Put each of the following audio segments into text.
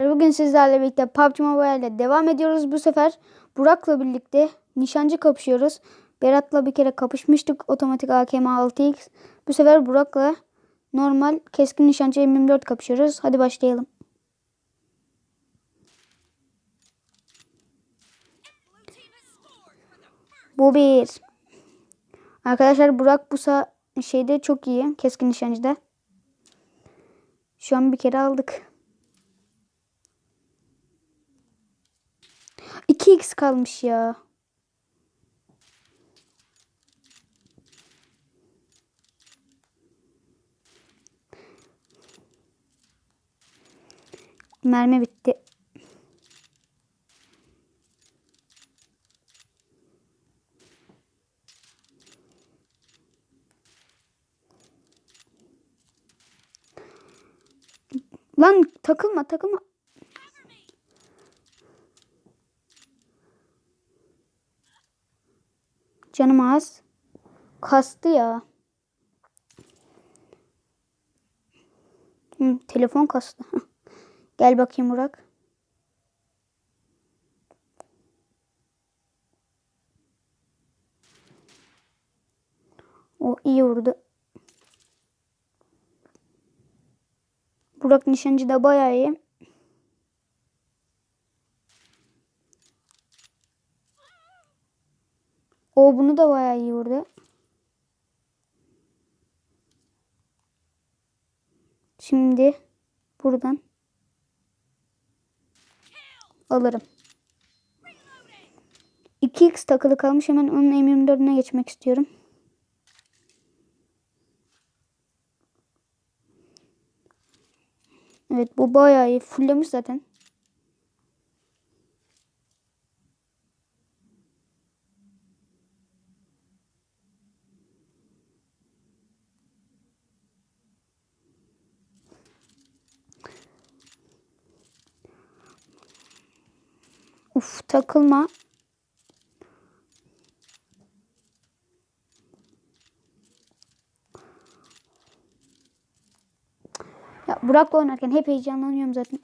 Bugün sizlerle birlikte PUBG Mobile ile devam ediyoruz. Bu sefer Burak'la birlikte nişancı kapışıyoruz. Berat'la bir kere kapışmıştık otomatik AKM 6X. Bu sefer Burak'la normal keskin nişancı M24 kapışıyoruz. Hadi başlayalım. Bu bir. Arkadaşlar Burak bu şeyde çok iyi. Keskin nişancıda. Şu an bir kere aldık. 2x kalmış ya. Mermi bitti. Lan takılma takılma. Canım az. Kastı ya. Hı, telefon kastı. Gel bakayım Burak. O iyi vurdu. Burak nişancı da bayağı iyi. O bunu da bayağı iyi vurdu. Şimdi buradan alırım. 2x takılı kalmış. Hemen onun M24'üne geçmek istiyorum. Evet bu bayağı iyi. Fulllemiş zaten. Uf takılma. Ya Burak'la oynarken hep heyecanlanıyorum zaten.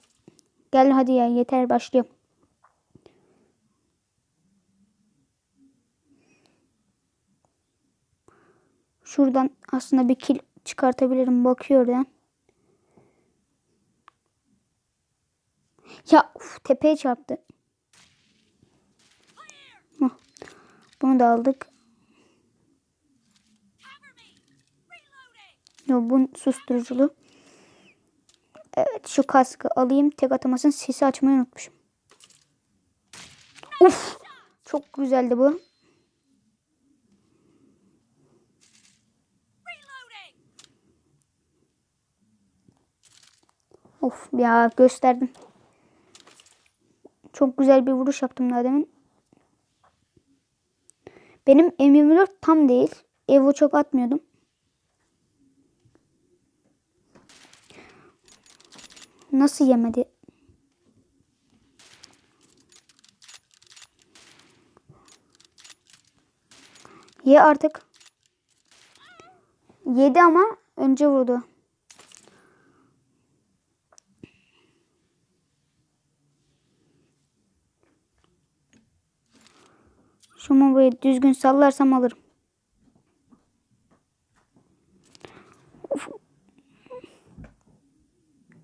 Gel hadi ya yeter başlıyorum. Şuradan aslında bir kill çıkartabilirim. Bakıyor oradan. Ya uf, tepeye çarptı. Bunu da aldık. Yo, bu susturuculu. Evet şu kaskı alayım. Tek atamasın sesi açmayı unutmuşum. Uf! Çok güzeldi bu. Of ya gösterdim. Çok güzel bir vuruş yaptım daha demin. Benim M24 tam değil. Evo çok atmıyordum. Nasıl yemedi? Ye artık. Yedi ama önce vurdu. Şu mobayı düzgün sallarsam alırım. Of.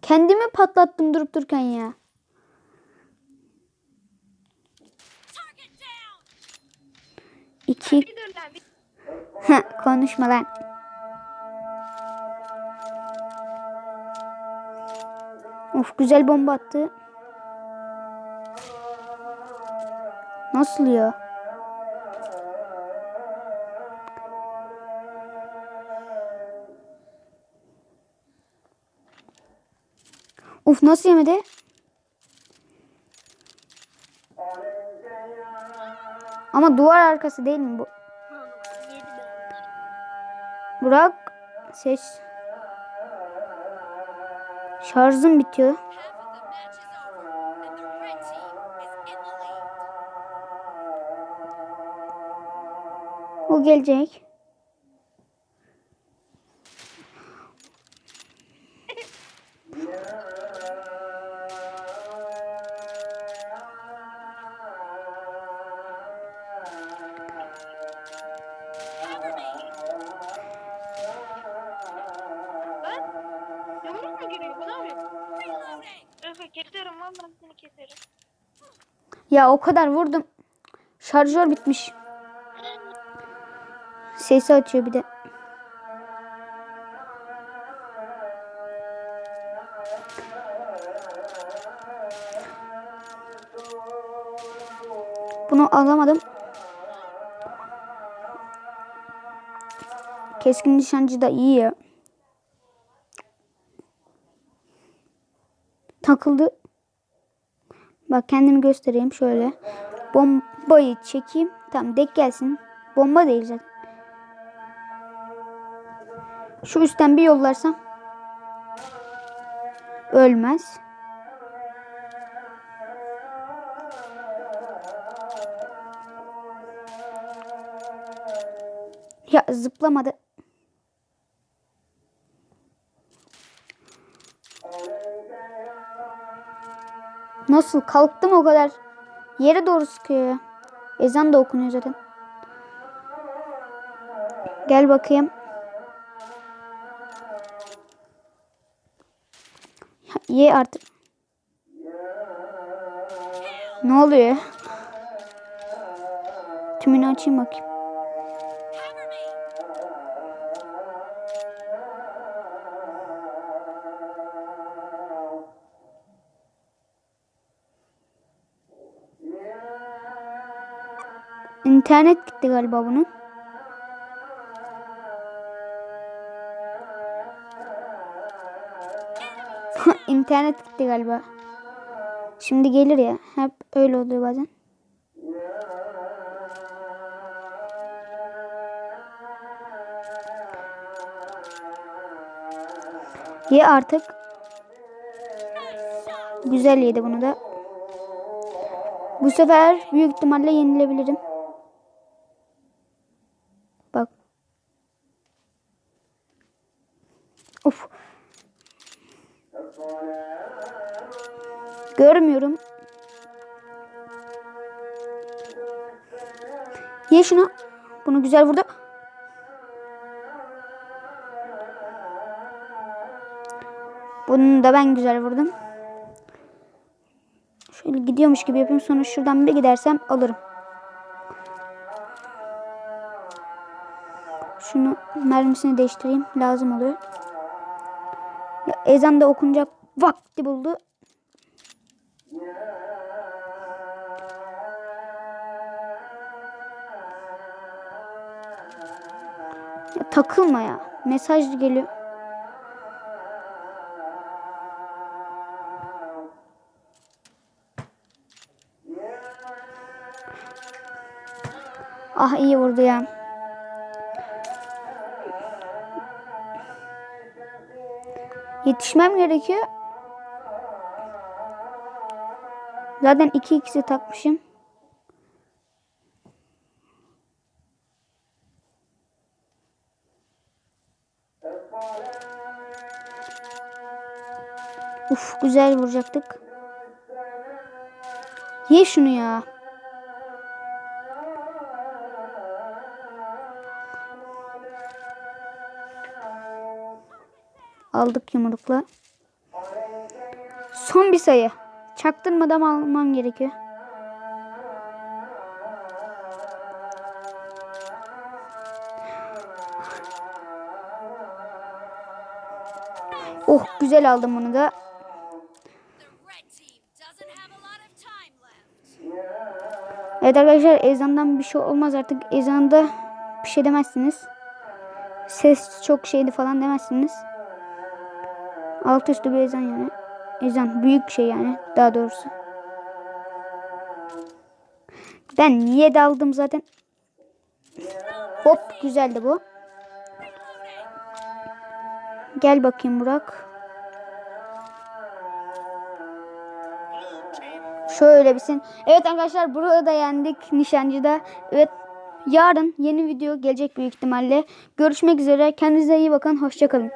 Kendimi patlattım durup dururken ya. İki. Heh, Konuşma lan. Of güzel bomba attı. Nasıl ya? Uf nasıl yemedi? Ama duvar arkası değil mi bu? Burak ses. Şarjım bitiyor. Half of Ya o kadar vurdum. Şarjör bitmiş. Sesi açıyor bir de. Bunu alamadım. Keskin nişancı da iyi ya. Takıldı. Bak kendimi göstereyim şöyle. Bombayı çekeyim. Tamam dek gelsin. Bomba değil zaten. Şu üstten bir yollarsam. Ölmez. Ya zıplamadı. Nasıl kalktım o kadar. Yere doğru sıkıyor. Ezan da okunuyor zaten. Gel bakayım. Ye artık. Ne oluyor? Tümünü açayım bakayım. İnternet gitti galiba bunun. İnternet gitti galiba. Şimdi gelir ya. Hep öyle oluyor bazen. Ye artık. Güzel yedi bunu da. Bu sefer büyük ihtimalle yenilebilirim. Görmüyorum. Ye şunu. Bunu güzel vurdu. Bunu da ben güzel vurdum. Şöyle gidiyormuş gibi yapayım. Sonra şuradan bir gidersem alırım. Şunu mermisini değiştireyim. Lazım oluyor. Ezan da okunacak vakti buldu. Ya, takılma ya. Mesaj geliyor. Ah iyi vurdu ya. Yetişmem gerekiyor. Zaten iki ikisi takmışım. Uf güzel vuracaktık. Ye şunu ya. Aldık yumrukla. Son bir sayı. Çaktırmadan almam gerekiyor. Oh güzel aldım bunu da. Evet arkadaşlar ezandan bir şey olmaz artık. Ezanda bir şey demezsiniz. Ses çok şeydi falan demezsiniz. Alt üstü bir ezan yani. Ezan büyük şey yani daha doğrusu. Ben niye daldım zaten? Hop güzeldi bu. Gel bakayım Burak. Şöyle bilsin. Evet arkadaşlar burada da yendik nişancıda. Evet yarın yeni video gelecek büyük ihtimalle. Görüşmek üzere. Kendinize iyi bakın. Hoşçakalın.